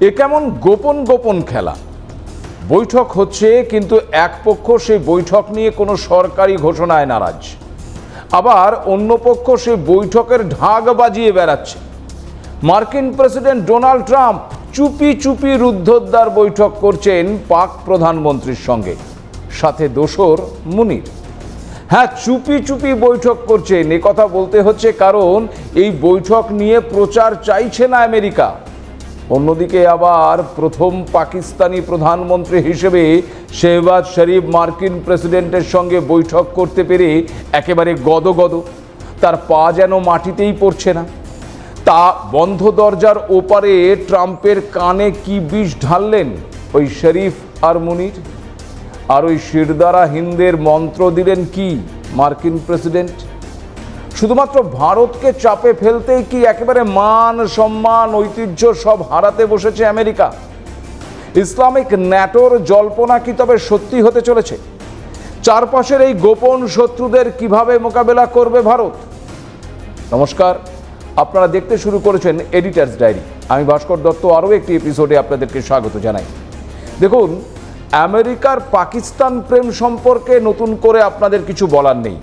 এ কেমন গোপন গোপন খেলা? বৈঠক হচ্ছে, কিন্তু এক পক্ষ সেই বৈঠক নিয়ে কোনো সরকারি ঘোষণায় নারাজ। আবার অন্য পক্ষ সেই বৈঠকের ঢাক বাজিয়ে বেড়াচ্ছে। মার্কিন প্রেসিডেন্ট ডোনাল্ড ট্রাম্প চুপি চুপি রুদ্ধদ্বার বৈঠক করছেন পাক প্রধানমন্ত্রীর সঙ্গে। সাথে দোসর মুনির। হ্যাঁ চুপি চুপি বৈঠক করছেন। কথা বলতে হচ্ছে কারণ এই বৈঠক নিয়ে প্রচার চাইছে না আমেরিকা। অন্যদিকে আবার প্রথম পাকিস্তানি প্রধানমন্ত্রী হিসেবে শেহবাজ শরীফ মার্কিন প্রেসিডেন্টের সঙ্গে বৈঠক করতে পেরে একেবারে গদগদ। তার পা যেন মাটিতেই পড়ছে না। তা বন্ধ দরজার ওপারে ট্রাম্পের কানে কি বিষ ঢাললেন ওই শরীফ আর মুনির? আর ওই শিরদারা হিন্দের মন্ত্র দিলেন কি মার্কিন প্রেসিডেন্ট? শুধুমাত্র ভারতকে চাপে ফেলতেই কি একেবারে মান, সম্মান, ঐতিহ্য সব হারাতে বসেছে আমেরিকা? ইসলামিক ন্যাটোর জল্পনা কি তবে সত্যি হতে চলেছে? চারপাশের এই গোপন শত্রুদের কীভাবে মোকাবেলা করবে ভারত? নমস্কার, আপনারা দেখতে শুরু করেছেন এডিটার্স ডায়েরি আমি ভাস্কর দত্ত, আরও একটি এপিসোডে আপনাদেরকে স্বাগত জানাই। দেখুন, আমেরিকার পাকিস্তান প্রেম সম্পর্কে নতুন করে আপনাদের কিছু বলার নেই।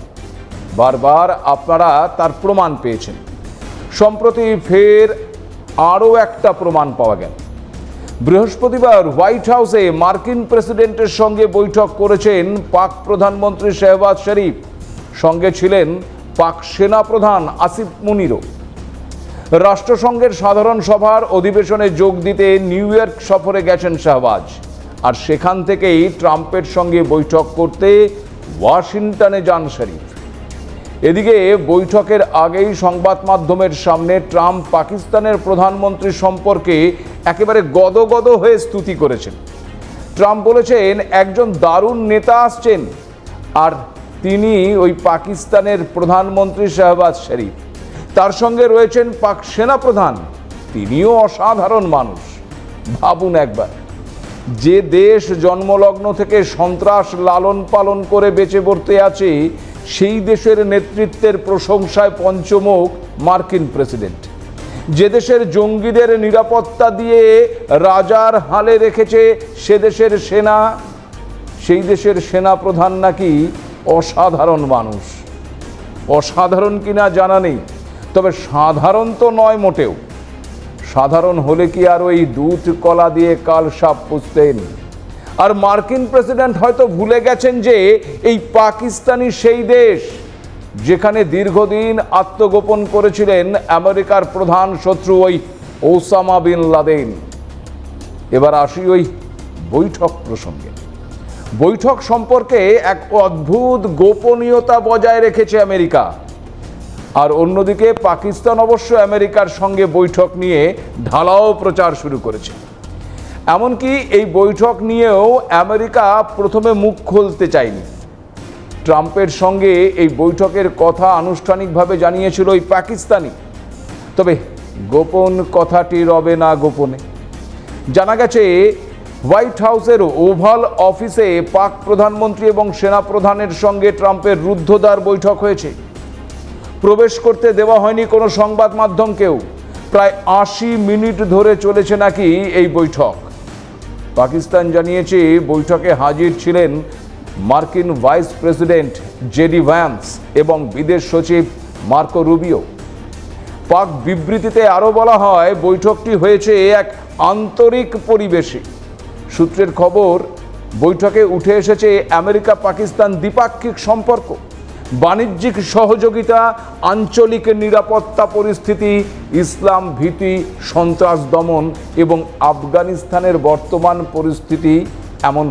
বারবার আপনারা তার প্রমাণ পেয়েছেন। সম্প্রতি ফের আরও একটা প্রমাণ পাওয়া গেল। বৃহস্পতিবার হোয়াইট হাউসে মার্কিন প্রেসিডেন্টের সঙ্গে বৈঠক করেছেন পাক প্রধানমন্ত্রী শেহবাজ শরীফ। সঙ্গে ছিলেন পাক সেনা প্রধান আসিফ মুনিরও। রাষ্ট্রসংঘের সাধারণ সভার অধিবেশনে যোগ দিতে নিউ ইয়র্ক সফরে গেছেন শাহবাজ। আর সেখান থেকেই ট্রাম্পের সঙ্গে বৈঠক করতে ওয়াশিংটনে যান শরীফ। এদিকে বৈঠকের আগেই সংবাদ মাধ্যমের সামনে ট্রাম্প পাকিস্তানের প্রধানমন্ত্রী সম্পর্কে একেবারে গদগদ হয়ে স্তুতি করেছেন। ট্রাম্প বলেছেন, একজন দারুণ নেতা আসছেন। আর তিনি ওই পাকিস্তানের প্রধানমন্ত্রী শাহবাজ শরীফ। তার সঙ্গে রয়েছেন পাক সেনাপ্রধান। তিনিও অসাধারণ মানুষ। ভাবুন একবার, যে দেশ জন্মলগ্ন থেকে সন্ত্রাস লালন পালন করে বেঁচে পড়তে আছে সেই দেশের নেতৃত্বের প্রশংসায় পঞ্চমুখ মার্কিন প্রেসিডেন্ট। যে দেশের জঙ্গিদের নিরাপত্তা দিয়ে রাজার হালে রেখেছে সে দেশের সেনা, সেই দেশের সেনা প্রধান নাকি অসাধারণ মানুষ। অসাধারণ কিনা জানা নেই, তবে সাধারণ তো নয় মোটেও। সাধারণ হলে কি আর ওই দুধ কলা দিয়ে কাল সাপ পুষতেন? আর মার্কিন প্রেসিডেন্ট হয়তো ভুলে গেছেন যে এই পাকিস্তানি সেই দেশ যেখানে দীর্ঘদিন আত্মগোপন করেছিলেন আমেরিকার প্রধান শত্রু ওই ওসামা বিন লাদেন। এবার আসি ওই বৈঠক প্রসঙ্গে। বৈঠক সম্পর্কে এক অদ্ভুত গোপনীয়তা বজায় রেখেছে আমেরিকা। আর অন্যদিকে পাকিস্তান অবশ্য আমেরিকার সঙ্গে বৈঠক নিয়ে ঢালাও প্রচার শুরু করেছে। এমনকি এই বৈঠক নিয়েও আমেরিকা প্রথমে মুখ খুলতে চায়নি। ট্রাম্পের সঙ্গে এই বৈঠকের কথা আনুষ্ঠানিকভাবে জানিয়েছিল ওই পাকিস্তানি। তবে গোপন কথাটি রবে না গোপনে। জানা গেছে, হোয়াইট হাউসের ওভাল অফিসে পাক প্রধানমন্ত্রী এবং সেনাপ্রধানের সঙ্গে ট্রাম্পের রুদ্ধদ্বার বৈঠক হয়েছে। প্রবেশ করতে দেওয়া হয়নি কোনো সংবাদ মাধ্যমকেও। প্রায় আশি মিনিট ধরে চলেছে নাকি এই বৈঠক। পাকিস্তান জানিয়েছে বৈঠকে হাজির ছিলেন মার্কিন ভাইস প্রেসিডেন্ট জেডি ভ্যান্স এবং বিদেশ সচিব মার্কো রুবিও। পাক বিবৃতিতে আরও বলা হয়, বৈঠকটি হয়েছে এক আন্তরিক পরিবেশে। সূত্রের খবর, বৈঠকে উঠে এসেছে আমেরিকা পাকিস্তান দ্বিপাক্ষিক সম্পর্ক। বাণিজ্যিক সহযোগিতা, আঞ্চলিক নিরাপত্তা পরিস্থিতি, ইসলাম ভীতি, সন্ত্রাস দমন এবং আফগানিস্তানের বর্তমান পরিস্থিতি এমন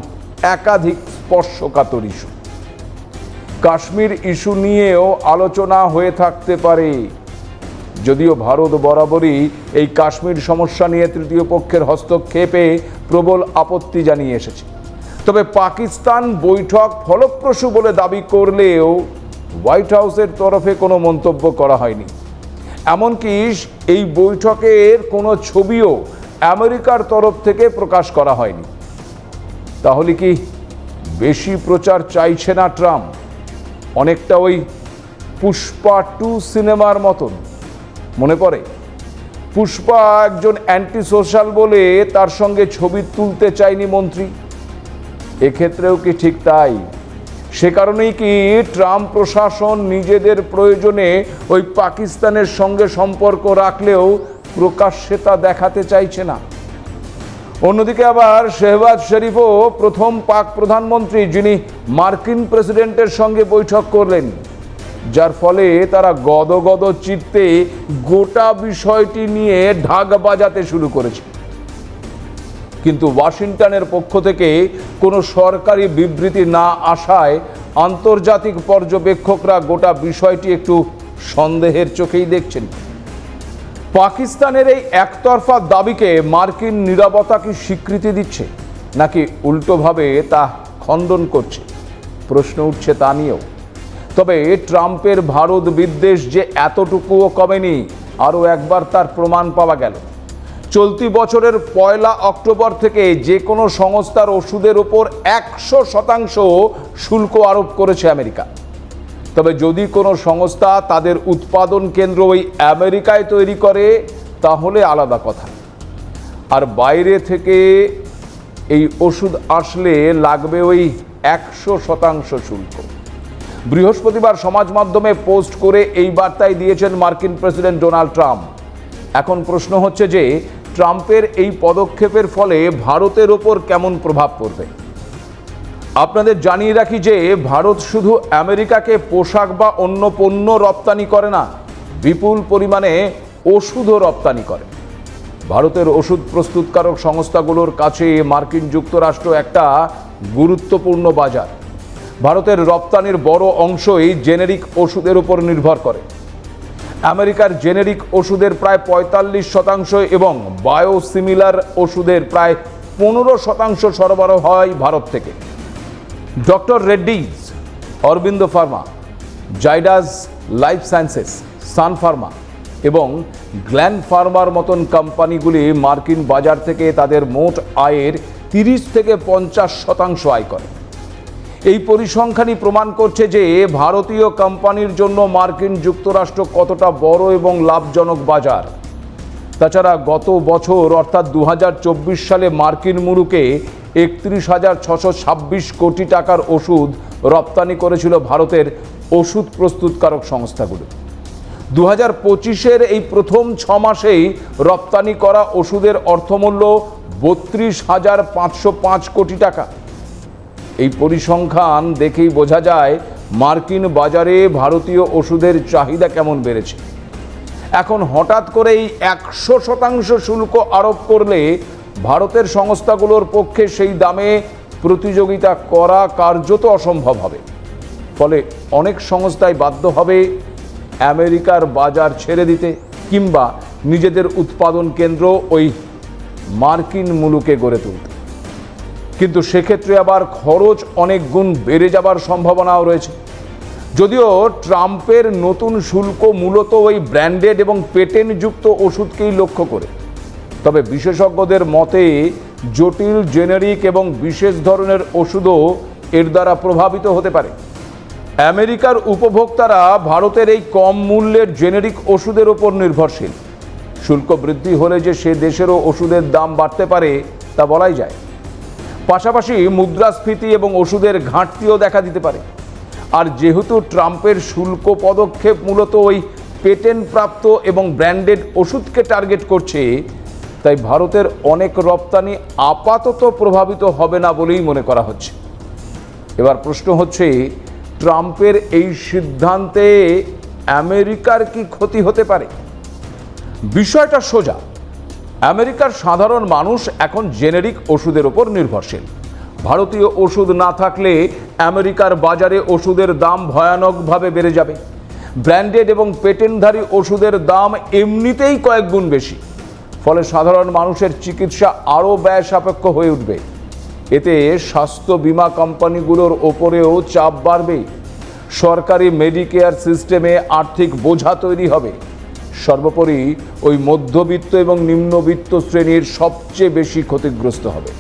একাধিক স্পর্শকাতর ইস্যু। কাশ্মীর ইস্যু নিয়েও আলোচনা হয়ে থাকতে পারে। যদিও ভারত বরাবরই এই কাশ্মীর সমস্যা নিয়ে তৃতীয় পক্ষের হস্তক্ষেপে প্রবল আপত্তি জানিয়ে এসেছে। তবে পাকিস্তান বৈঠক ফলপ্রসূ বলে দাবি করলেও হোয়াইট হাউসের তরফে কোনো মন্তব্য করা হয়নি। এমনকি এই বৈঠকের কোনো ছবিও আমেরিকার তরফ থেকে প্রকাশ করা হয়নি। তাহলে কি বেশি প্রচার চাইছে না ট্রাম্প? অনেকটা ওই পুষ্পা টু সিনেমার মতন। মনে পড়ে? পুষ্পা একজন অ্যান্টি সোশ্যাল বলে তার সঙ্গে ছবি তুলতে চায়নি মন্ত্রী। এক্ষেত্রেও কি ঠিক তাই? সে কারণেই কি ট্রাম্প প্রশাসন নিজেদের প্রয়োজনে ওই পাকিস্তানের সঙ্গে সম্পর্ক রাখলেও প্রকাশ্যে তা দেখাতে চাইছে না। অন্যদিকে আবার শেহবাজ শরীফও প্রথম পাক প্রধানমন্ত্রী যিনি মার্কিন প্রেসিডেন্টের সঙ্গে বৈঠক করলেন, যার ফলে তারা গদগদ চিত্তে গোটা বিষয়টি নিয়ে ঢাক বাজাতে শুরু করেছে। কিন্তু ওয়াশিংটনের পক্ষ থেকে কোনো সরকারি বিবৃতি না আসায় আন্তর্জাতিক পর্যবেক্ষকরা গোটা বিষয়টি একটু সন্দেহের চোখেই দেখছেন। পাকিস্তানের এই একতরফা দাবিকে মার্কিন নিরাপত্তা কি স্বীকৃতি দিচ্ছে, নাকি উল্টোভাবে তা খণ্ডন করছে? প্রশ্ন উঠছে তা নিয়েও। তবে ট্রাম্পের ভারত বিদ্বেষ যে এতটুকুও কমেনি, আরও একবার তার প্রমাণ পাওয়া গেল। চলতি বছরের পয়লা অক্টোবর থেকে যে কোনো সংস্থার ওষুধের ওপর একশো শতাংশ শুল্ক আরোপ করেছে আমেরিকা। তবে যদি কোনো সংস্থা তাদের উৎপাদন কেন্দ্র ওই আমেরিকায় তৈরি করে, তাহলে আলাদা কথা। আর বাইরে থেকে এই ওষুধ আসলে লাগবে ওই একশো শতাংশ শুল্ক। বৃহস্পতিবার সমাজ মাধ্যমে পোস্ট করে এই বার্তায় দিয়েছেন মার্কিন প্রেসিডেন্ট ডোনাল্ড ট্রাম্প। এখন প্রশ্ন হচ্ছে যে ট্রাম্পের এই পদক্ষেপের ফলে ভারতের ওপর কেমন প্রভাব পড়বে? আপনাদের জানিয়ে রাখি যে ভারত শুধু আমেরিকাকে পোশাক বা অন্য পণ্য রপ্তানি করে না, বিপুল পরিমাণে ওষুধও রপ্তানি করে। ভারতের ওষুধ প্রস্তুতকারক সংস্থাগুলোর কাছে মার্কিন যুক্তরাষ্ট্র একটা গুরুত্বপূর্ণ বাজার। ভারতের রপ্তানির বড় অংশই জেনেরিক ওষুধের উপর নির্ভর করে। আমেরিকার জেনেরিক ওষুধের প্রায় পঁয়তাল্লিশ শতাংশ এবং বায়োসিমিলার ওষুধের প্রায় পনেরো শতাংশ সরবরাহ হয় ভারত থেকে। Doctor Reddy's, Aurobindo pharma, Zydus life sciences, sun pharma এবং গ্ল্যান ফার্মার মতন কোম্পানিগুলি মার্কিন বাজার থেকে তাদের মোট আয়ের তিরিশ থেকে পঞ্চাশ শতাংশ আয় করে। এই পরিসংখ্যানই প্রমাণ করছে যে ভারতীয় কোম্পানির জন্য মার্কিন যুক্তরাষ্ট্র কতটা বড় এবং লাভজনক বাজার। তাছাড়া গত বছর, অর্থাৎ দু হাজার চব্বিশ সালে মার্কিন মুরুকে একত্রিশ হাজার ছশো ছাব্বিশ কোটি টাকার ওষুধ রপ্তানি করেছিল ভারতের ওষুধ প্রস্তুতকারক সংস্থাগুলো। দু হাজার পঁচিশের এই প্রথম ছ মাসেই রপ্তানি করা ওষুধের অর্থমূল্য বত্রিশ হাজার পাঁচশো পাঁচ কোটি টাকা। এই পরিসংখ্যান দেখেই বোঝা যায় মার্কিন বাজারে ভারতীয় ওষুধের চাহিদা কেমন বেড়েছে। এখন হঠাৎ করেই একশো শতাংশ শুল্ক আরোপ করলে ভারতের সংস্থাগুলোর পক্ষে সেই দামে প্রতিযোগিতা করা কার্যত অসম্ভব হবে। ফলে অনেক সংস্থাই বাধ্য হবে আমেরিকার বাজার ছেড়ে দিতে কিংবা নিজেদের উৎপাদন কেন্দ্র ওই মার্কিন মুলুকে গড়ে তুলতে। কিন্তু সেক্ষেত্রে আবার খরচ অনেক গুণ বেড়ে যাবার সম্ভাবনাও রয়েছে। যদিও ট্রাম্পের নতুন শুল্ক মূলত ওই ব্র্যান্ডেড এবং পেটেন্টযুক্ত ওষুধকেই লক্ষ্য করে। তবে বিশেষজ্ঞদের মতে, জটিল, জেনেরিক এবং বিশেষ ধরনের ওষুধও এর দ্বারা প্রভাবিত হতে পারে। আমেরিকার উপভোক্তারা ভারতের এই কম মূল্যের জেনেরিক ওষুধের ওপর নির্ভরশীল। শুল্ক বৃদ্ধি হলে যে সে দেশেরও ওষুধের দাম বাড়তে পারে তা বলাই যায়। পাশাপাশি মুদ্রাস্ফীতি এবং ওষুধের ঘাটতিও দেখা দিতে পারে। আর যেহেতু ট্রাম্পের শুল্ক পদক্ষেপ মূলত ওই পেটেন্ট প্রাপ্ত এবং ব্র্যান্ডেড ওষুধকে টার্গেট করছে, তাই ভারতের অনেক রপ্তানি আপাতত প্রভাবিত হবে না বলেই মনে করা হচ্ছে। এবার প্রশ্ন হচ্ছে, ট্রাম্পের এই সিদ্ধান্তে আমেরিকার কি ক্ষতি হতে পারে? বিষয়টা সোজা। আমেরিকার সাধারণ মানুষ এখন জেনেরিক ওষুধের ওপর নির্ভরশীল। ভারতীয় ওষুধ না থাকলে আমেরিকার বাজারে ওষুধের দাম ভয়ানকভাবে বেড়ে যাবে। ব্র্যান্ডেড এবং পেটেন্টধারী ওষুধের দাম এমনিতেই কয়েক গুণ বেশি। ফলে সাধারণ মানুষের চিকিৎসা আরও ব্যয় সাপেক্ষ হয়ে উঠবে। এতে স্বাস্থ্য বীমা কোম্পানিগুলোর ওপরেও চাপ বাড়বে। সরকারি মেডিকেয়ার সিস্টেমে আর্থিক বোঝা তৈরি হবে। সর্বোপরি ওই মধ্যবিত্ত এবং নিম্নবিত্ত শ্রেণির সবচেয়ে বেশি ক্ষতিগ্রস্ত হবে।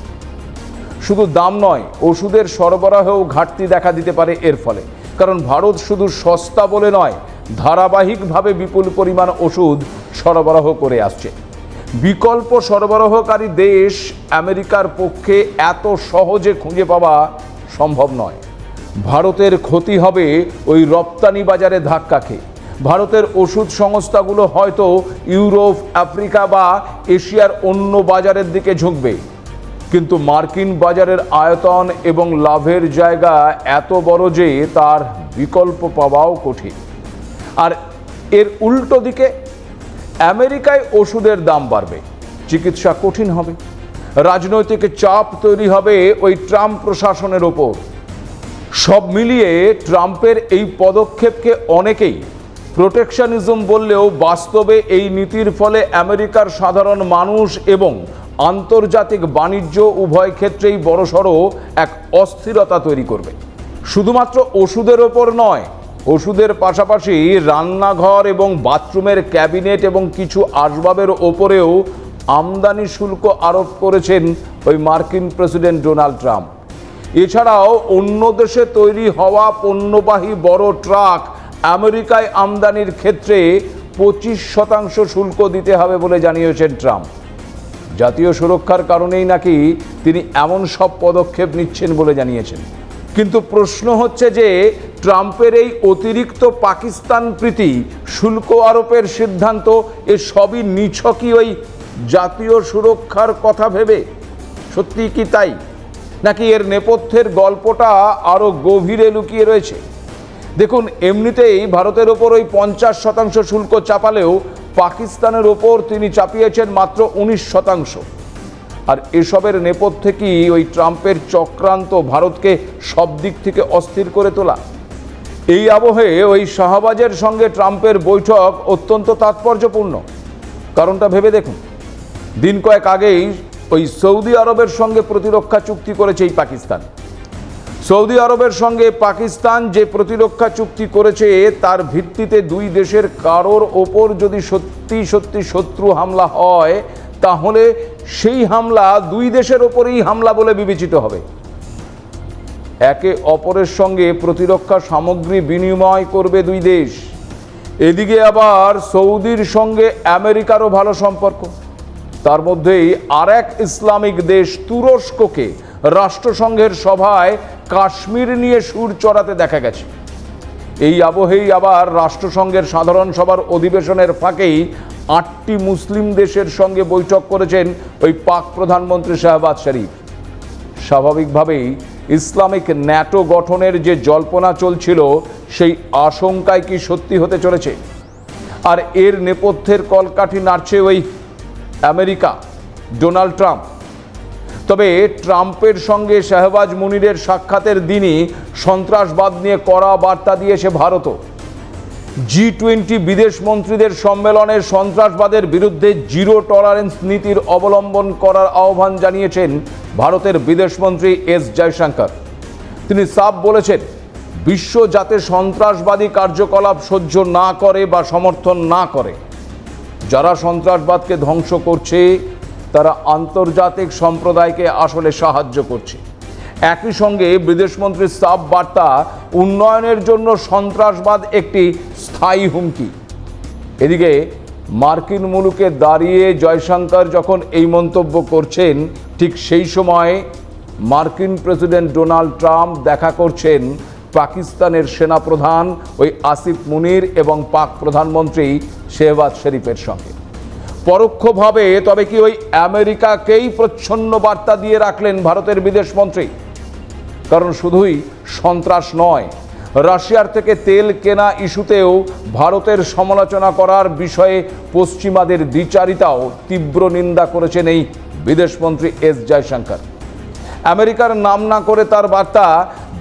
শুধু দাম নয়, ওষুধের সরবরাহেও ঘাটতি দেখা দিতে পারে এর ফলে। কারণ ভারত শুধু সস্তা বলে নয়, ধারাবাহিকভাবে বিপুল পরিমাণ ওষুধ সরবরাহ করে আসছে। বিকল্প সরবরাহকারী দেশ আমেরিকার পক্ষে এত সহজে খুঁজে পাওয়া সম্ভব নয়। ভারতের ক্ষতি হবে ওই রপ্তানি বাজারে ধাক্কা খেয়ে। ভারতের ওষুধ সংস্থাগুলো হয়তো ইউরোপ, আফ্রিকা বা এশিয়ার অন্য বাজারের দিকে ঝুঁকবে। কিন্তু মার্কিন বাজারের আয়তন এবং লাভের জায়গা এত বড় যে তার বিকল্প পাওয়াও কঠিন। আর এর উল্টো দিকে আমেরিকায় ওষুধের দাম বাড়বে, চিকিৎসা কঠিন হবে। রাজনৈতিক চাপ তৈরি হবে ওই ট্রাম্প প্রশাসনের ওপর। সব মিলিয়ে ট্রাম্পের এই পদক্ষেপকে অনেকেই প্রোটেকশনিজম বললেও বাস্তবে এই নীতির ফলে আমেরিকার সাধারণ মানুষ এবং আন্তর্জাতিক বাণিজ্য উভয় ক্ষেত্রেই বড়সড় এক অস্থিরতা তৈরি করবে। শুধুমাত্র ওষুধের ওপর নয়, ওষুধের পাশাপাশি রান্নাঘর এবং বাথরুমের ক্যাবিনেট এবং কিছু আসবাবের ওপরেও আমদানি শুল্ক আরোপ করেছেন ওই মার্কিন প্রেসিডেন্ট ডোনাল্ড ট্রাম্প। এছাড়াও অন্য দেশে তৈরি হওয়া পণ্যবাহী বড় ট্রাক আমেরিকায় আমদানির ক্ষেত্রে পঁচিশ শতাংশ শুল্ক দিতে হবে বলে জানিয়েছেন ট্রাম্প। জাতীয় সুরক্ষার কারণেই নাকি তিনি এমন সব পদক্ষেপ নিচ্ছেন বলে জানিয়েছেন। কিন্তু প্রশ্ন হচ্ছে যে, ট্রাম্পের এই অতিরিক্ত পাকিস্তান প্রীতি, শুল্ক আরোপের সিদ্ধান্ত, এ সবই নিছকই ওই জাতীয় সুরক্ষার কথা ভেবে? সত্যি কি তাই? নাকি এর নেপথ্যের গল্পটা আরও গভীরে লুকিয়ে রয়েছে? দেখুন, এমনিতেই ভারতের ওপর ওই পঞ্চাশ শতাংশ শুল্ক চাপালেও পাকিস্তানের ওপর তিনি চাপিয়েছেন মাত্র উনিশ শতাংশ। আর এসবের নেপথ্যে কি ওই ট্রাম্পের চক্রান্ত ভারতকে সব দিক থেকে অস্থির করে তোলা? এই আবহে ওই শাহবাজের সঙ্গে ট্রাম্পের বৈঠক অত্যন্ত তাৎপর্যপূর্ণ। কারণটা ভেবে দেখুন, দিন কয়েক আগেই ওই সৌদি আরবের সঙ্গে প্রতিরক্ষা চুক্তি করেছে এই পাকিস্তান। সৌদি আরবের সঙ্গে পাকিস্তান যে প্রতিরক্ষা চুক্তি করেছে, তার ভিত্তিতে দুই দেশের কারোর ওপর যদি সত্যি সত্যি শত্রু হামলা হয়, তাহলে সেই হামলা দুই দেশের ওপরেই হামলা বলে বিবেচিত হবে। একে অপরের সঙ্গে প্রতিরক্ষা সামগ্রী বিনিময় করবে দুই দেশ। এদিকে আবার সৌদির সঙ্গে আমেরিকারও ভালো সম্পর্ক। তার মধ্যেই আর এক ইসলামিক দেশ তুরস্ককে রাষ্ট্রসংঘের সভায় কাশ্মীর নিয়ে সুর চড়াতে দেখা গেছে। এই আবহেই আবার রাষ্ট্রসংঘের সাধারণ সভার অধিবেশনের ফাঁকেই আটটি মুসলিম দেশের সঙ্গে বৈঠক করেছেন ওই পাক প্রধানমন্ত্রী শাহবাজ শরীফ। স্বাভাবিকভাবেই ইসলামিক ন্যাটো গঠনের যে জল্পনা চলছিল, সেই আশঙ্কায় কি সত্যি হতে চলেছে? আর এর নেপথ্যের কলকাঠি নাড়ছে ওই আমেরিকা, ডোনাল্ড ট্রাম্প। তবে ট্রাম্পের সঙ্গে শাহবাজ মুনিরের সাক্ষাতের দিনই সন্ত্রাসবাদ নিয়ে কড়া বার্তা দিয়েছে ভারতও। জি টোয়েন্টি বিদেশ মন্ত্রীদের সম্মেলনে সন্ত্রাসবাদের বিরুদ্ধে জিরো টলারেন্স নীতির অবলম্বন করার আহ্বান জানিয়েছেন ভারতের বিদেশমন্ত্রী এস জয়শঙ্কর। তিনি সাফ বলেছেন, বিশ্ব যাতে সন্ত্রাসবাদী কার্যকলাপ সহ্য না করে বা সমর্থন না করে, যারা সন্ত্রাসবাদকে ধ্বংস করছে তারা আন্তর্জাতিক সম্প্রদায়কে আসলে সাহায্য করছে। একই সঙ্গে বিদেশমন্ত্রীর সাফ বার্তা, উন্নয়নের জন্য সন্ত্রাসবাদ একটি স্থায়ী হুমকি। এদিকে, মার্কিন মুলুকে দাঁড়িয়ে জয়শঙ্কর যখন এই মন্তব্য করছেন, ঠিক সেই সময় মার্কিন প্রেসিডেন্ট ডোনাল্ড ট্রাম্প দেখা করছেন পাকিস্তানের সেনাপ্রধান ওই আসিফ মুনির এবং পাক প্রধানমন্ত্রী শেহবাজ শরীফের সঙ্গে। পরোক্ষভাবে, তবে কি ওই আমেরিকাকেই প্রচ্ছন্ন বার্তা দিয়ে রাখলেন ভারতের বিদেশমন্ত্রী কারণ শুধুই সন্ত্রাস নয়, রাশিয়ার থেকে তেল কেনা ইস্যুতেও ভারতের সমালোচনা করার বিষয়ে পশ্চিমাদের দ্বিচারিতাও তীব্র নিন্দা করেছেন এই বিদেশমন্ত্রী এস জয়শঙ্কর। আমেরিকার নাম না করে তার বার্তা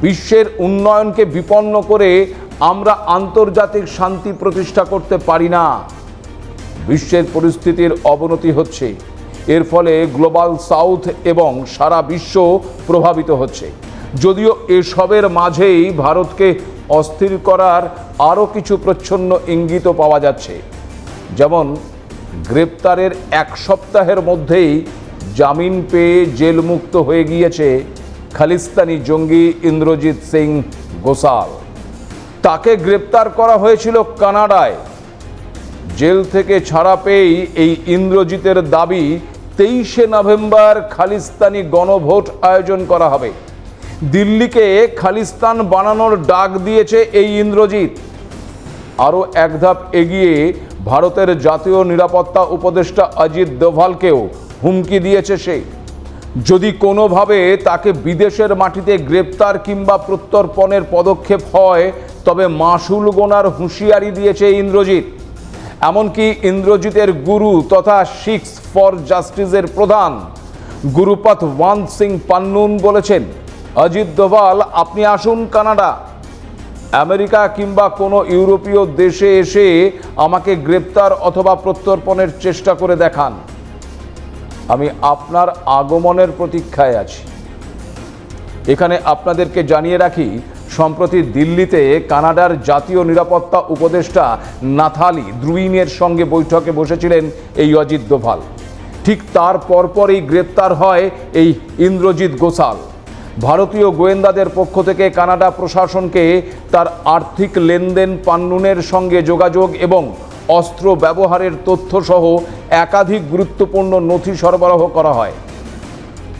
বিশ্বের উন্নয়নকে বিপন্ন করে আমরা আন্তর্জাতিক শান্তি প্রতিষ্ঠা করতে পারি না। বিশ্বের পরিস্থিতির অবনতি হচ্ছে। এর ফলে গ্লোবাল সাউথ এবং সারা বিশ্ব প্রভাবিত হচ্ছে। যদিও এসবের মাঝেই ভারতকে অস্থির করার আরও কিছু প্রচ্ছন্ন ইঙ্গিত পাওয়া যাচ্ছে। যেমন, গ্রেপ্তারের এক সপ্তাহের মধ্যেই জামিন পেয়ে জেলমুক্ত হয়ে গিয়েছে খালিস্তানি জঙ্গি ইন্দ্রজিৎ সিং গোসাল। তাকে গ্রেপ্তার করা হয়েছিল কানাডায়। জেল থেকে ছাড়া পেয়েই এই ইন্দ্রজিতের দাবি, তেইশে নভেম্বর খালিস্তানি গণভোট আয়োজন করা হবে। দিল্লিকে খালিস্তান বানানোর ডাক দিয়েছে এই ইন্দ্রজিৎ। আরও এক ধাপ এগিয়ে ভারতের জাতীয় নিরাপত্তা উপদেষ্টা অজিত দোভালকেও হুমকি দিয়েছে সে। যদি কোনোভাবে তাকে বিদেশের মাটিতে গ্রেপ্তার কিংবা প্রত্যর্পণের পদক্ষেপ হয়, তবে মাসুল গোনার হুঁশিয়ারি দিয়েছে ইন্দ্রজিৎ। এমনকি ইন্দ্রজিতের গুরু তথা সিক্স ফর জাস্টিসের প্রধান গুরুপথ ওয়ান সিং পান্নুন বলেছেন, অজিত দোভাল, আপনি আসুন কানাডা। আমেরিকা কিংবা কোনো ইউরোপীয় দেশে এসে আমাকে গ্রেপ্তার অথবা প্রত্যর্পণের চেষ্টা করে দেখান। আমি আপনার আগমনের প্রতীক্ষায় আছি। এখানে আপনাদেরকে জানিয়ে রাখি সম্প্রতি দিল্লিতে কানাডার জাতীয় নিরাপত্তা উপদেষ্টা নাথালি দ্রুইনের সঙ্গে বৈঠকে বসেছিলেন এই অজিত দোভাল। ঠিক তার পরপরই গ্রেপ্তার হয় এই ইন্দ্রজিৎ গোসাল। ভারতীয় গোয়েন্দাদের পক্ষ থেকে কানাডা প্রশাসনকে তার আর্থিক লেনদেন পান্নুনের সঙ্গে যোগাযোগ এবং অস্ত্র ব্যবহারের তথ্যসহ একাধিক গুরুত্বপূর্ণ নথি সরবরাহ করা হয়।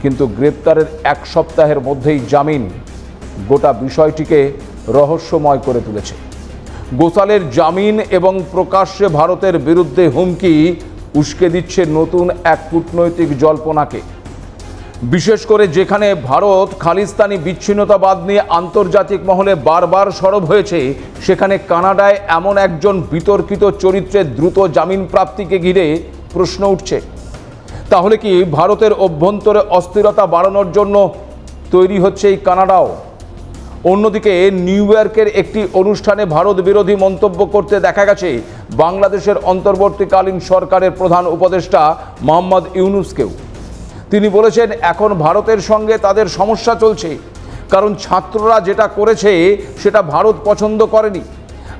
কিন্তু গ্রেপ্তারের এক সপ্তাহের মধ্যেই জামিন গোটা বিষয়টিকে রহস্যময় করে তুলেছে। গোসালের জামিন এবং প্রকাশ্যে ভারতের বিরুদ্ধে হুমকি উস্কে দিচ্ছে নতুন এক কূটনৈতিক জল্পনাকে। বিশেষ করে যেখানে ভারত খালিস্তানি বিচ্ছিন্নতাবাদ নিয়ে আন্তর্জাতিক মহলে বারবার সরব হয়েছে, সেখানে কানাডায় এমন একজন বিতর্কিত চরিত্রের দ্রুত জামিন প্রাপ্তিকে ঘিরে প্রশ্ন উঠছে। তাহলে কি ভারতের অভ্যন্তরে অস্থিরতা বাড়ানোর জন্য তৈরি হচ্ছে এই কানাডাও? অন্যদিকে নিউ ইয়র্কের একটি অনুষ্ঠানে ভারত বিরোধী মন্তব্য করতে দেখা গেছে। বাংলাদেশের অন্তর্বর্তীকালীন সরকারের প্রধান উপদেষ্টা মোহাম্মদ ইউনুসকেও। তিনি বলেছেন, এখন ভারতের সঙ্গে তাদের সমস্যা চলছে। কারণ ছাত্ররা যেটা করেছে, সেটা ভারত পছন্দ করেনি।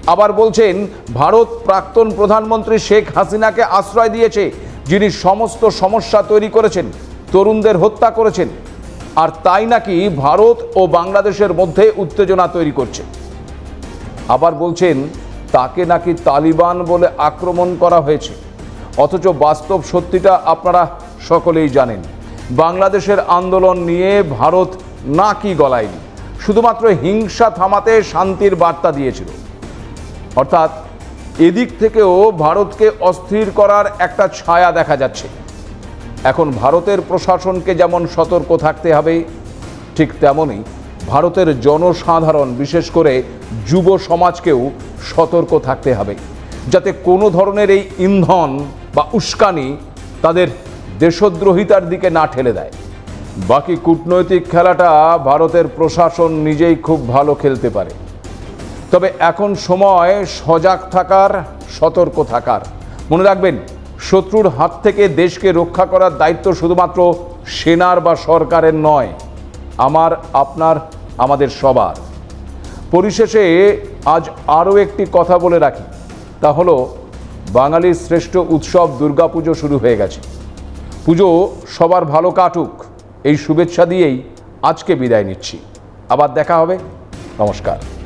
আবার বলছেন, ভারত প্রাক্তন প্রধানমন্ত্রী শেখ হাসিনাকে আশ্রয় দিয়েছে, যিনি সমস্ত সমস্যা তৈরি করেছেন, তরুণদের হত্যা করেছেন। আর তাই নাকি ভারত ও বাংলাদেশের মধ্যে উত্তেজনা তৈরি করছে? আবার বলছেন, তাকে নাকি তালিবান বলে আক্রমণ করা হয়েছে। অথচ বাস্তব সত্যিটা আপনারা সকলেই জানেন। বাংলাদেশের আন্দোলন নিয়ে ভারত নাকি গলায়নি। শুধুমাত্র হিংসা থামাতে শান্তির বার্তা দিয়েছিল। অর্থাৎ এদিক থেকেও ভারতকে অস্থির করার একটা ছায়া দেখা যাচ্ছে। এখন ভারতের প্রশাসনকে যেমন সতর্ক থাকতে হবে, ঠিক তেমনই ভারতের জনসাধারণ, বিশেষ করে যুব সমাজকেও সতর্ক থাকতে হবে। যাতে কোনো ধরনের এই ইন্ধন বা উস্কানি তাদের দেশদ্রোহিতার দিকে না ঠেলে দেয়। বাকি কূটনৈতিক খেলাটা ভারতের প্রশাসন নিজেই খুব ভালো খেলতে পারে। তবে এখন সময় সজাগ থাকার, সতর্ক থাকার। মনে রাখবেন শত্রুর হাত থেকে দেশকে রক্ষা করার দায়িত্ব শুধুমাত্র সেনার বা সরকারের নয়, আমার, আপনার, আমাদের সবার। পরিশেষে আজ আরও একটি কথা বলে রাখি, তা হলো বাঙালির শ্রেষ্ঠ উৎসব দুর্গাপুজো শুরু হয়ে গেছে। পুজো সবার ভালো কাটুক, এই শুভেচ্ছা দিয়েই আজকে বিদায় নিচ্ছি। আবার দেখা হবে। নমস্কার।